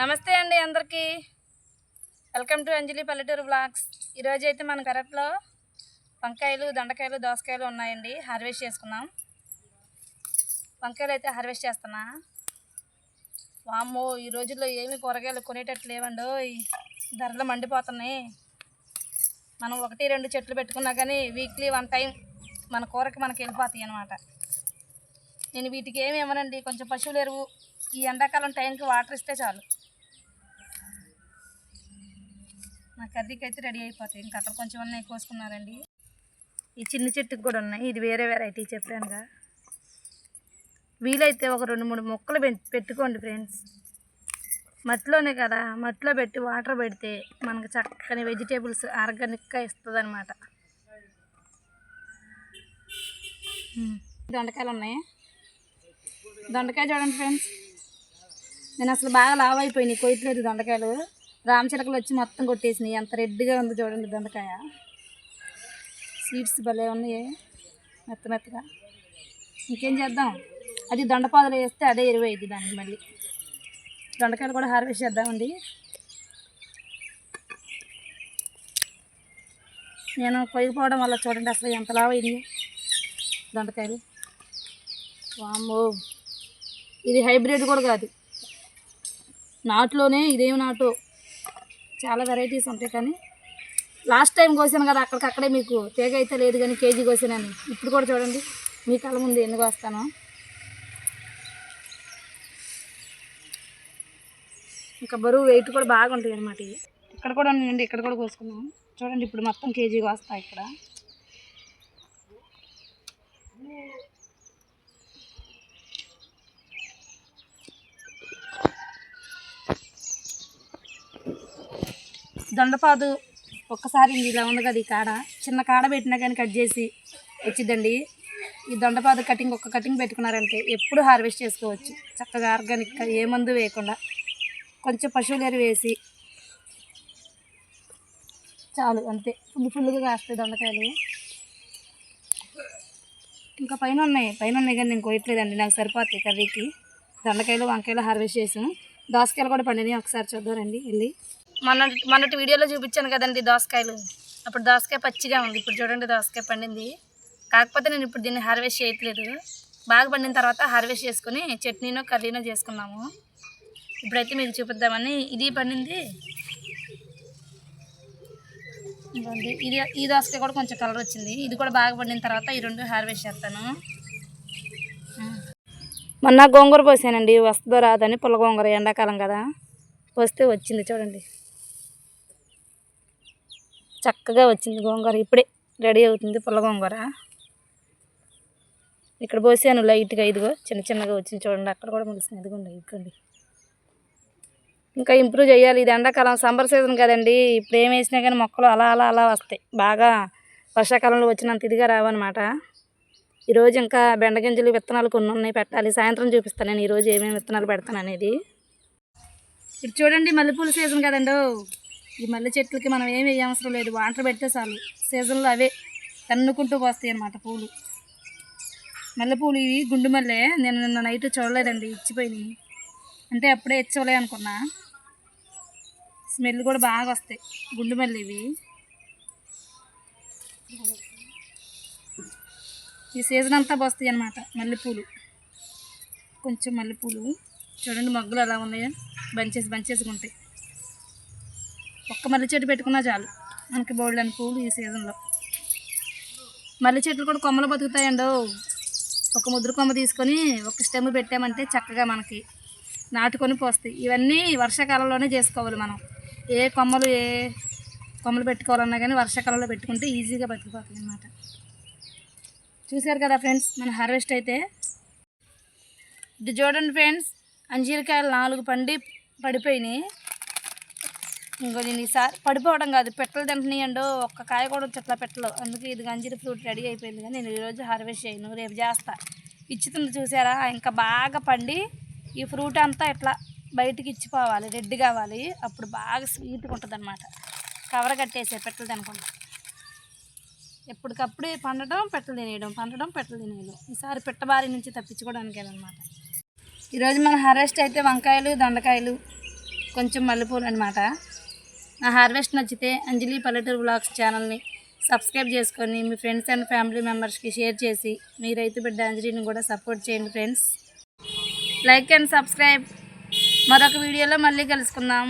నమస్తే అండి అందరికీ. వెల్కమ్ టు అంజలి పల్లెటూరు బ్లాగ్స్. ఈరోజు అయితే మన పెరట్లో వంకాయలు దొండకాయలు దోసకాయలు ఉన్నాయండి. హార్వెస్ట్ చేసుకున్నాం వంకాయలు అయితే హార్వెస్ట్ చేస్తున్నా. వామ్మో ఈ రోజుల్లో ఏమి కూరగాయలు కొనేటట్లు లేవండో. ధరలు మండిపోతున్నాయి. మనం ఒకటి రెండు చెట్లు పెట్టుకున్నా కానీ వీక్లీ వన్ టైం మన కూరకి మనకి వెళ్ళిపోతాయి అనమాట నేను వీటికి ఏమి ఇవ్వనండి. కొంచెం పశువులు ఎరువు ఈ ఎండాకాలం టైంకి వాటర్ ఇస్తే చాలు. నా కర్రీకి అయితే రెడీ అయిపోతాయి. ఇంకా అక్కడ కొంచెం ఉన్నాయి కోసుకున్నారండి. ఈ చిన్న చెట్టుకి కూడా ఉన్నాయి. ఇది వేరే వెరైటీ చెప్పానుగా వీలైతే ఒక రెండు మూడు మొక్కలు పెట్టుకోండి ఫ్రెండ్స్. మట్టిలోనే కదా. మట్టిలో పెట్టి వాటర్ పెడితే మనకు చక్కని వెజిటేబుల్స్ ఆర్గానిక్గా ఇస్తుంది అనమాట దొండకాయలు ఉన్నాయి. దొండకాయ చూడండి ఫ్రెండ్స్. నేను అసలు బాగా లావ్ అయిపోయినాయి కొయ్యట్లేదు దొండకాయలు. రామచిలకలు వచ్చి మొత్తం కొట్టేసినాయి. ఎంత రెడ్గా ఉంది చూడండి దొండకాయ. సీడ్స్ భలే ఉన్నాయి. మెత్త మెత్తగా. ఇంకేం చేద్దాం? అది దొండపాదలు వేస్తే అదే ఎరువు అయింది దానికి మళ్ళీ. దొండకాయలు కూడా హార్వెస్ట్ చేద్దామండి. నేను కొయ్యకపోవడం వల్ల చూడండి అసలు ఎంత లావు అయింది దొండకాయలు. వామ్మో. ఇది హైబ్రిడ్ కూడా కాదు. నాటులోనే ఇదేం నాటు? చాలా వెరైటీస్ ఉంటాయి కానీ లాస్ట్ టైం కోసాను కదా అక్కడికక్కడే మీకు తేగ అయితే లేదు కానీ కేజీ కోసానని. ఇప్పుడు కూడా చూడండి మీ కళ్ళ ముందు ఎందుకు వస్తాను? ఇంకా బరువు వెయిట్ కూడా బాగుంటుంది అనమాట ఇక్కడ కూడా ఉండండి ఇక్కడ కూడా కోసుకున్నాం చూడండి ఇప్పుడు మొత్తం కేజీ వస్తాయి ఇక్కడ. దొండపాదు ఒక్కసారి ఇలా ఉంది కదా ఈ కాడ. చిన్న కాడ పెట్టినా కానీ కట్ చేసి వచ్చిందండి ఈ దొండపాదు కటింగ్ ఒక్క కటింగ్ పెట్టుకున్నారంటే ఎప్పుడు హార్వెస్ట్ చేసుకోవచ్చు. చక్కగా ఆర్గానిక్గా ఏ మందు వేయకుండా. కొంచెం పశువులు ఎరువు వేసి చాలు అంతే. ఫుల్ ఫుల్గా కాస్తాయి దొండకాయలు. ఇంకా పైన ఉన్నాయి. పైన ఉన్నాయి కానీ నేను కోయట్లేదండి నాకు సరిపోతాయి కర్రీకి. దొండకాయలు వంకాయలు హార్వెస్ట్ చేసాం దోసకాయలు కూడా పండినాయి ఒకసారి చూద్దారండి వెళ్ళి. మన మొన్నటి వీడియోలో చూపించాను కదండి దోసకాయలు. అప్పుడు దోసకాయ పచ్చిగా ఉంది. ఇప్పుడు చూడండి దోసకాయ పండింది. కాకపోతే నేను ఇప్పుడు దీన్ని హార్వెస్ట్ చేయట్లేదు. బాగా పండిన తర్వాత హార్వెస్ట్ చేసుకుని చట్నీనో కర్రీనో చేసుకున్నాము. ఇప్పుడైతే మీకు చూపిద్దామని. ఇది పండింది. ఇది ఈ దోసకాయ కూడా కొంచెం కలర్ వచ్చింది. ఇది కూడా బాగా పండిన తర్వాత ఈ రెండు హార్వెస్ట్ చేస్తాను. మొన్న గోంగూర పోసానండి వస్తుందో రాదని పుల్ల గోంగూర ఎండాకాలం కదా. వస్తే వచ్చింది చూడండి. చక్కగా వచ్చింది గోంగూర. ఇప్పుడే రెడీ అవుతుంది పుల్ల గోంగూర. ఇక్కడ పోసాను లైట్గా ఇదిగో చిన్న చిన్నగా వచ్చింది చూడండి. అక్కడ కూడా ముగిసింది. ఇదిగోండి ఇదిగోండి. ఇంకా ఇంప్రూవ్ చేయాలి. ఇది ఎండాకాలం సమ్మర్ సీజన్ కదండి. ఇప్పుడు ఏం వేసినా కానీ మొక్కలు అలా అలా అలా వస్తాయి. బాగా వర్షాకాలంలో వచ్చినంత ఇదిగా రావన్నమాట. ఈరోజు ఇంకా బెండగింజలు విత్తనాలు కొన్ని ఉన్నాయి పెట్టాలి. సాయంత్రం చూపిస్తాను నేను ఈరోజు ఏమేమి విత్తనాలు పెడతాను అనేది. ఇప్పుడు చూడండి మల్లెపూల సీజన్ కదండీ. ఈ మల్లె చెట్లకి మనం ఏమి వేయవసరం లేదు. వాటర్ పెడితే చాలు. సీజన్లో అవే తన్నుకుంటూ పోస్తాయి అన్నమాట పూలు. మల్లెపూలు ఇవి గుండు మల్లె. నేను నిన్న నైట్ చూడలేదండి ఇచ్చిపోయినాయి. అంటే అప్పుడే ఇచ్చవలే అనుకున్నా. స్మెల్ కూడా బాగా వస్తాయి గుండు మల్లె ఇవి. ఈ సీజన్ అంతా వస్తాయి అన్నమాట మల్లెపూలు కొంచెం మల్లెపూలు చూడండి మొగ్గలు ఎలా ఉన్నాయో. బంచెస్ బంచెస్గా ఉంటాయి. ఒక్క మల్లె చెట్టు పెట్టుకున్నా చాలు. మనకి బోల్డని పూలు ఈ సీజన్లో మల్లె చెట్లు కూడా కొమ్మలు బతుకుతాయండో. ఒక ముద్ర కొమ్మ తీసుకొని ఒక స్టెమ్ పెట్టామంటే చక్కగా మనకి నాటుకొని పోస్తాయి. ఇవన్నీ వర్షాకాలంలోనే చేసుకోవాలి మనం. ఏ కొమ్మలు ఏ కొమ్మలు పెట్టుకోవాలన్నా కానీ వర్షాకాలంలో పెట్టుకుంటే ఈజీగా బతికిపోతుంది అన్నమాట. చూశారు కదా ఫ్రెండ్స్ మన హార్వెస్ట్ అయితే. ఇది చూడండి ఫ్రెండ్స్ అంజీరకాయలు నాలుగు పండి పడిపోయినాయి. ఇంకో నేను ఈసారి పడిపోవడం కాదు. పెట్టలు తింటున్నాయండు ఒక్క కాయ కూడా చెట్ల పెట్టలు అందుకే ఇది అంజీర ఫ్రూట్ రెడీ అయిపోయింది కానీ నేను ఈరోజు హార్వెస్ట్ చేయను. రేపు చేస్తా. ఇచ్చుతుంది చూసారా? ఇంకా బాగా పండి ఈ ఫ్రూట్ అంతా ఇట్లా బయటికి ఇచ్చిపోవాలి. రెడ్ కావాలి. అప్పుడు బాగా స్వీట్గా ఉంటుంది అనమాట కవర్ కట్టేసే పెట్టలు తినకుండా. ఎప్పటికప్పుడు పండడం పెట్టలు తినేయడం పండడం పెట్టలు తినేయడం. ఈసారి పెట్టబారి నుంచి తప్పించుకోవడానికి అనమాట ఈరోజు మన హార్వెస్ట్ అయితే వంకాయలు దొండకాయలు కొంచెం మల్లెపూలు అనమాట నా హార్వెస్ట్ నచ్చితే అంజలి పల్లెటూరు బ్లాగ్స్ ఛానల్ని సబ్స్క్రైబ్ చేసుకొని మీ ఫ్రెండ్స్ అండ్ ఫ్యామిలీ మెంబర్స్కి షేర్ చేసి మీ రైతు బిడ్డ అంజలిని కూడా సపోర్ట్ చేయండి ఫ్రెండ్స్. Like and subscribe. మరొక వీడియోలో మళ్ళీ కలుసుకుందాం.